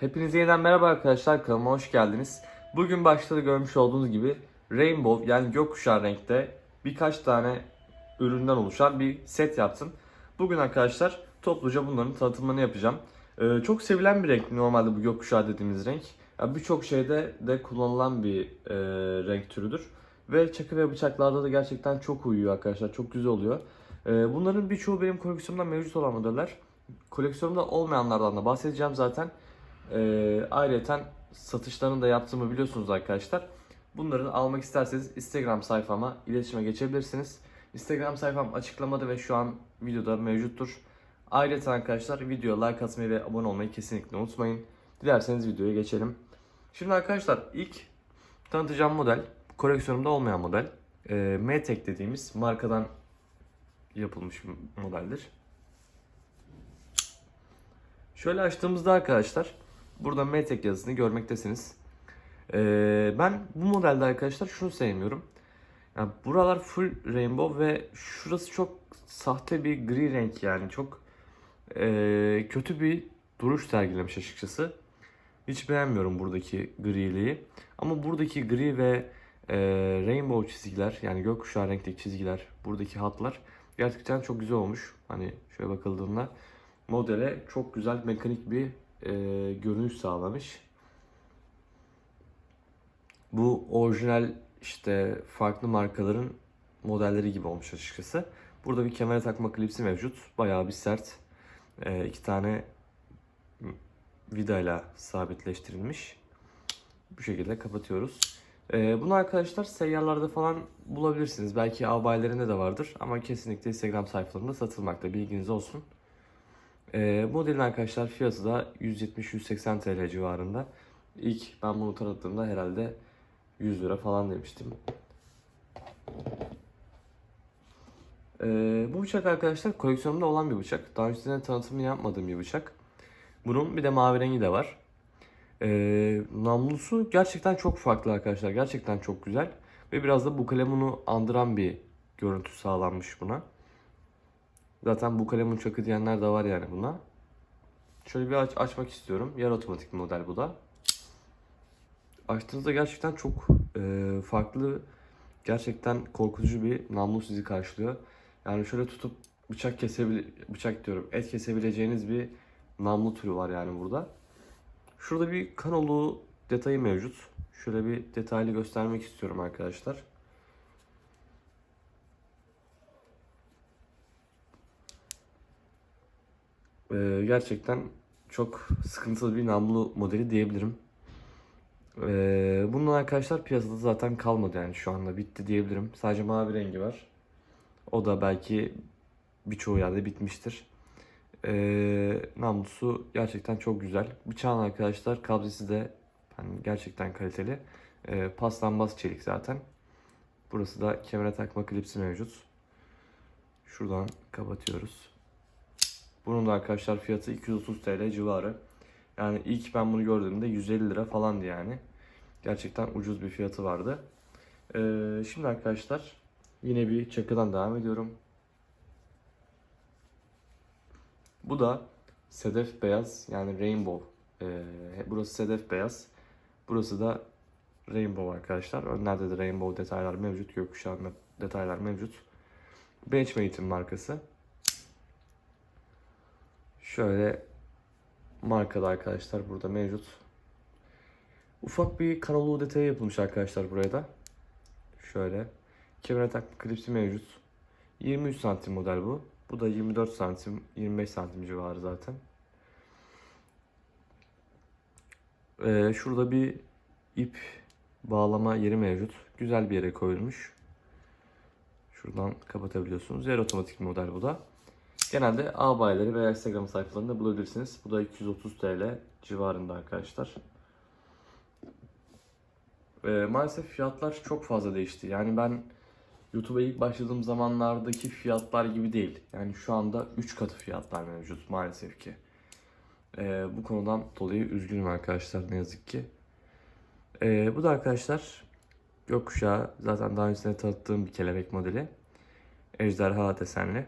Hepinize yeniden merhaba arkadaşlar kanalıma hoş geldiniz. Bugün başta da görmüş olduğunuz gibi Rainbow yani gökkuşağı renkte birkaç tane üründen oluşan bir set yaptım. Bugün arkadaşlar topluca bunların tanıtımını yapacağım. Ee, çok sevilen bir renk normalde bu gökkuşağı dediğimiz renk. Birçok şeyde de kullanılan bir e, renk türüdür. Ve çakı ve bıçaklarda da gerçekten çok uyuyor arkadaşlar. Çok güzel oluyor. Ee, bunların birçoğu benim koleksiyonumda mevcut olan modeller. Koleksiyonumda olmayanlardan da bahsedeceğim zaten. Ee, ayrıca satışlarını da yaptığımı biliyorsunuz arkadaşlar. Bunları almak isterseniz Instagram sayfama iletişime geçebilirsiniz. Instagram sayfam açıklamada ve şu an videoda mevcuttur. Ayrıca arkadaşlar videoya like atmayı ve abone olmayı kesinlikle unutmayın. Dilerseniz videoya geçelim. Şimdi arkadaşlar ilk tanıtacağım model koleksiyonumda olmayan model. E, M-Tek dediğimiz markadan yapılmış bir modeldir. Şöyle açtığımızda arkadaşlar burada M-Tek yazısını görmektesiniz. Ee, ben bu modelde arkadaşlar şunu sevmiyorum. Yani buralar full rainbow ve şurası çok sahte bir gri renk yani çok ee, kötü bir duruş sergilemiş açıkçası. Hiç beğenmiyorum buradaki griliği. Ama buradaki gri ve ee, rainbow çizgiler yani gökkuşağı renkteki çizgiler, buradaki hatlar gerçekten çok güzel olmuş. Hani şöyle bakıldığında modele çok güzel mekanik bir e, görünüş sağlamış. Bu orijinal işte farklı markaların modelleri gibi olmuş açıkçası. Burada bir kemere takma klipsi mevcut. Bayağı bir sert. E, iki tane vidayla sabitleştirilmiş. Bu şekilde kapatıyoruz. E, bunu arkadaşlar seyyarlarda falan bulabilirsiniz. Belki abaylarında da vardır ama kesinlikle Instagram sayfalarında satılmakta. Bilginiz olsun. E, modelin arkadaşlar fiyatı da 170-180 TL civarında. İlk ben bunu tanıttığımda herhalde 100 lira falan demiştim. E, bu bıçak arkadaşlar koleksiyonumda olan bir bıçak. Daha önceden tanıtımını yapmadığım bir bıçak. Bunun bir de mavi rengi de var. E, namlusu gerçekten çok farklı arkadaşlar. Gerçekten çok güzel. Ve biraz da bu kalemunu andıran bir görüntü sağlanmış buna. Zaten bu kalemun çakı diyenler de var yani buna. Şöyle bir aç, açmak istiyorum. Yarı otomatik model bu da. Açtığınızda gerçekten çok e, farklı, gerçekten korkutucu bir namlu sizi karşılıyor. Yani şöyle tutup bıçak kesebil bıçak diyorum, et kesebileceğiniz bir namlu türü var yani burada. Şurada bir kanolu detayı mevcut. Şöyle bir detaylı göstermek istiyorum arkadaşlar. Ee, gerçekten çok sıkıntılı bir namlu modeli diyebilirim. Ee, bunun arkadaşlar piyasada zaten kalmadı yani şu anda bitti diyebilirim. Sadece mavi rengi var. O da belki birçoğu yerde bitmiştir. Ee, namlusu gerçekten çok güzel. Bıçağın arkadaşlar kabzesi de hani gerçekten kaliteli. Ee, paslanmaz çelik zaten. Burası da kemere takma klipsi mevcut. Şuradan kapatıyoruz. Bunun da arkadaşlar fiyatı 230 TL civarı. Yani ilk ben bunu gördüğümde 150 lira falandı yani. Gerçekten ucuz bir fiyatı vardı. Ee, şimdi arkadaşlar yine bir çakıdan devam ediyorum. Bu da sedef beyaz yani rainbow. Ee, burası sedef beyaz. Burası da rainbow arkadaşlar. Önlerde de rainbow detaylar mevcut. Gökkuşağında detaylar mevcut. Benchmate'in markası. Şöyle markada arkadaşlar burada mevcut. Ufak bir kanallı detayı yapılmış arkadaşlar buraya da. Şöyle. Kemere takma klipsi mevcut. 23 santim model bu. Bu da 24 santim, 25 santim civarı zaten. Ee, şurada bir ip bağlama yeri mevcut. Güzel bir yere koyulmuş. Şuradan kapatabiliyorsunuz. Yer otomatik model bu da. Genelde A bayileri veya Instagram sayfalarında bulabilirsiniz. Bu da 230 TL civarında arkadaşlar. Ee, maalesef fiyatlar çok fazla değişti. Yani ben YouTube'a ilk başladığım zamanlardaki fiyatlar gibi değil. Yani şu anda 3 katı fiyatlar mevcut maalesef ki. Ee, bu konudan dolayı üzgünüm arkadaşlar ne yazık ki. Ee, bu da arkadaşlar gökkuşağı zaten daha öncesinde tanıttığım bir kelebek modeli. Ejderha desenli.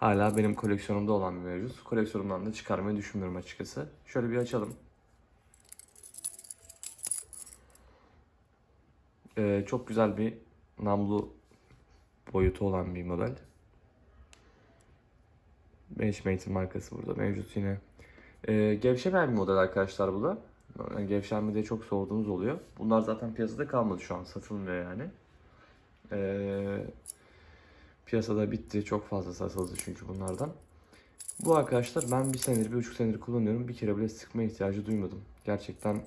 Hala benim koleksiyonumda olan bir mevcut. Koleksiyonumdan da çıkarmayı düşünmüyorum açıkçası. Şöyle bir açalım. Ee, çok güzel bir namlu boyutu olan bir model. Benchmade markası burada mevcut yine. Ee, gevşemeyen bir model arkadaşlar bu da. Yani gevşenme diye çok sorduğumuz oluyor. Bunlar zaten piyasada kalmadı şu an satılmıyor yani. Ee, piyasada bitti. Çok fazla satıldı çünkü bunlardan. Bu arkadaşlar ben bir senedir, bir buçuk senedir kullanıyorum. Bir kere bile sıkma ihtiyacı duymadım. Gerçekten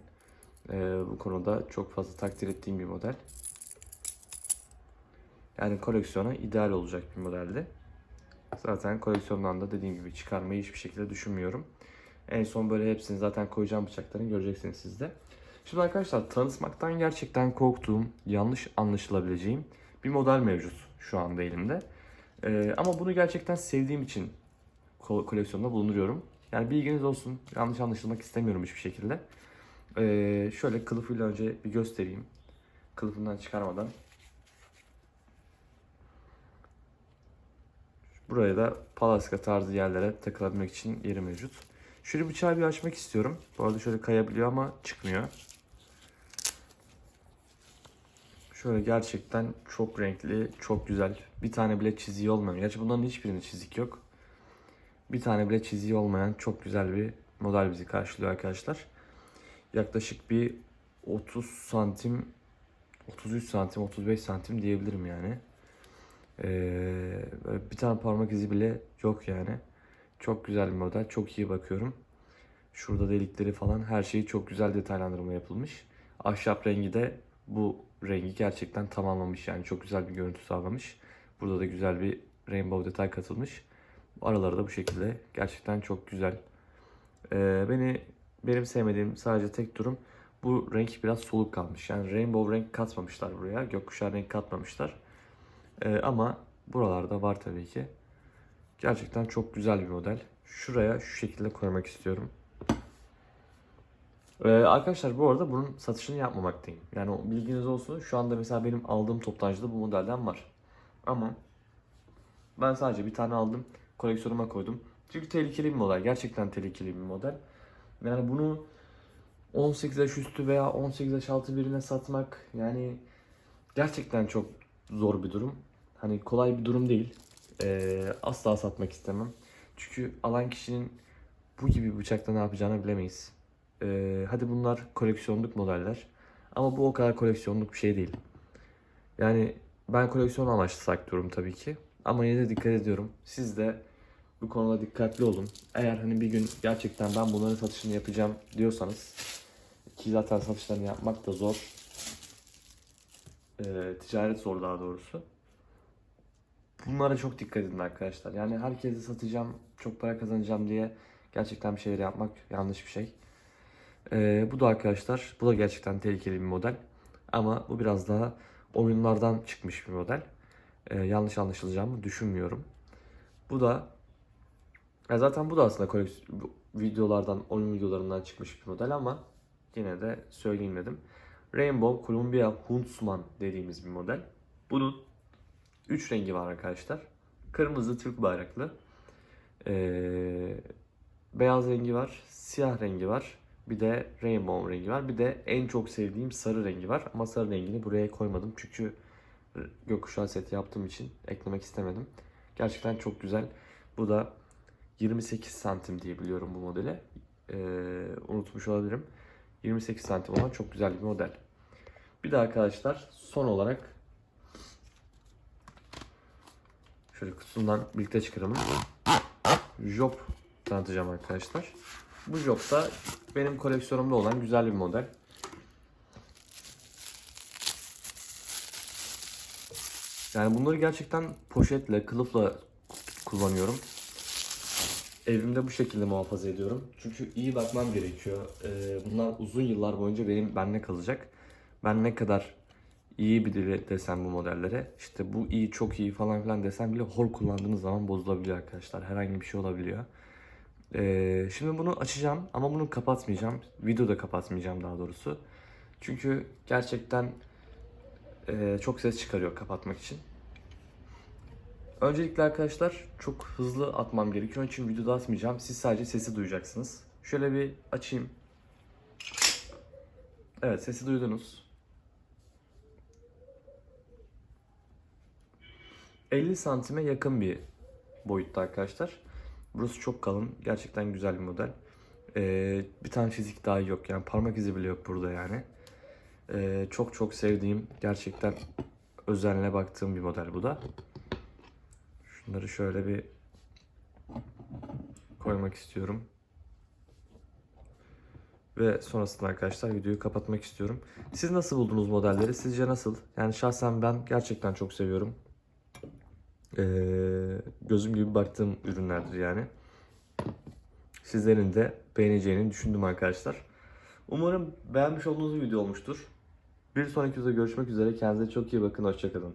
e, bu konuda çok fazla takdir ettiğim bir model. Yani koleksiyona ideal olacak bir modeldi. Zaten koleksiyondan da dediğim gibi çıkarmayı hiçbir şekilde düşünmüyorum. En son böyle hepsini zaten koyacağım bıçaklarını göreceksiniz siz de. Şimdi arkadaşlar tanıtmaktan gerçekten korktuğum, yanlış anlaşılabileceğim bir model mevcut şu anda elimde. Ee, ama bunu gerçekten sevdiğim için ko- koleksiyonda bulunduruyorum. Yani bilginiz olsun. Yanlış anlaşılmak istemiyorum hiçbir şekilde. Ee, şöyle kılıfıyla önce bir göstereyim. Kılıfından çıkarmadan. Buraya da palaska tarzı yerlere takılabilmek için yeri mevcut. Şöyle bıçağı bir açmak istiyorum. Bu arada şöyle kayabiliyor ama çıkmıyor. Şöyle gerçekten çok renkli, çok güzel. Bir tane bile çiziği olmayan. Gerçi bunların hiçbirinde çizik yok. Bir tane bile çiziği olmayan çok güzel bir model bizi karşılıyor arkadaşlar. Yaklaşık bir 30 santim, 33 santim, 35 santim diyebilirim yani. Ee, bir tane parmak izi bile yok yani. Çok güzel bir model. Çok iyi bakıyorum. Şurada delikleri falan her şeyi çok güzel detaylandırma yapılmış. Ahşap rengi de bu rengi gerçekten tamamlamış. Yani çok güzel bir görüntü sağlamış. Burada da güzel bir rainbow detay katılmış. Araları da bu şekilde. Gerçekten çok güzel. Ee, beni benim sevmediğim sadece tek durum bu renk biraz soluk kalmış. Yani rainbow renk katmamışlar buraya. Gökkuşağı renk katmamışlar. Ee, ama buralarda var tabii ki. Gerçekten çok güzel bir model. Şuraya şu şekilde koymak istiyorum. Ee, arkadaşlar bu arada bunun satışını yapmamaktayım. Yani o bilginiz olsun. Şu anda mesela benim aldığım toptancıda bu modelden var. Ama ben sadece bir tane aldım. Koleksiyonuma koydum. Çünkü tehlikeli bir model. Gerçekten tehlikeli bir model. Yani bunu 18 yaş üstü veya 18 yaş altı birine satmak yani gerçekten çok zor bir durum. Hani kolay bir durum değil. Ee, asla satmak istemem. Çünkü alan kişinin bu gibi bıçakla ne yapacağını bilemeyiz. Ee, hadi bunlar koleksiyonluk modeller. Ama bu o kadar koleksiyonluk bir şey değil. Yani ben koleksiyon amaçlı saklıyorum tabii ki. Ama yine de dikkat ediyorum. Siz de bu konuda dikkatli olun. Eğer hani bir gün gerçekten ben bunların satışını yapacağım diyorsanız ki zaten satışlarını yapmak da zor. Ee, ticaret zor daha doğrusu. Bunlara çok dikkat edin arkadaşlar. Yani herkese satacağım, çok para kazanacağım diye gerçekten bir şeyler yapmak yanlış bir şey. Ee, bu da arkadaşlar, bu da gerçekten tehlikeli bir model. Ama bu biraz daha oyunlardan çıkmış bir model. Ee, yanlış anlaşılacağımı düşünmüyorum. Bu da ya zaten bu da aslında videolardan, oyun videolarından çıkmış bir model ama yine de söyleyeyim dedim. Rainbow Columbia Huntsman dediğimiz bir model. Bunun 3 rengi var arkadaşlar. Kırmızı Türk bayraklı. Ee, beyaz rengi var. Siyah rengi var. Bir de rainbow rengi var. Bir de en çok sevdiğim sarı rengi var. Ama sarı rengini buraya koymadım. Çünkü gökkuşağı seti yaptığım için eklemek istemedim. Gerçekten çok güzel. Bu da 28 santim diye biliyorum bu modele. Ee, unutmuş olabilirim. 28 santim olan çok güzel bir model. Bir de arkadaşlar son olarak şöyle kutusundan birlikte çıkaralım. Job tanıtacağım arkadaşlar. Bu Job da benim koleksiyonumda olan güzel bir model. Yani bunları gerçekten poşetle, kılıfla kullanıyorum. Evimde bu şekilde muhafaza ediyorum. Çünkü iyi bakmam gerekiyor. Ee, bunlar uzun yıllar boyunca benim benimle kalacak. Ben ne kadar iyi bir dili desem bu modellere, işte bu iyi, çok iyi falan filan desem bile hor kullandığınız zaman bozulabiliyor arkadaşlar. Herhangi bir şey olabiliyor. Ee, şimdi bunu açacağım ama bunu kapatmayacağım. Videoda kapatmayacağım daha doğrusu. Çünkü gerçekten e, çok ses çıkarıyor kapatmak için. Öncelikle arkadaşlar çok hızlı atmam gerekiyor. Onun için videoda atmayacağım. Siz sadece sesi duyacaksınız. Şöyle bir açayım. Evet sesi duydunuz. 50 santime yakın bir boyutta arkadaşlar. Burası çok kalın. Gerçekten güzel bir model. Ee, bir tane çizik daha yok. Yani parmak izi bile yok burada yani. Ee, çok çok sevdiğim, gerçekten özenle baktığım bir model bu da. Şunları şöyle bir koymak istiyorum. Ve sonrasında arkadaşlar videoyu kapatmak istiyorum. Siz nasıl buldunuz modelleri? Sizce nasıl? Yani şahsen ben gerçekten çok seviyorum. Ee, gözüm gibi baktığım ürünlerdir yani. Sizlerin de beğeneceğini düşündüm arkadaşlar. Umarım beğenmiş olduğunuz bir video olmuştur. Bir sonraki videoda görüşmek üzere. Kendinize çok iyi bakın. Hoşçakalın.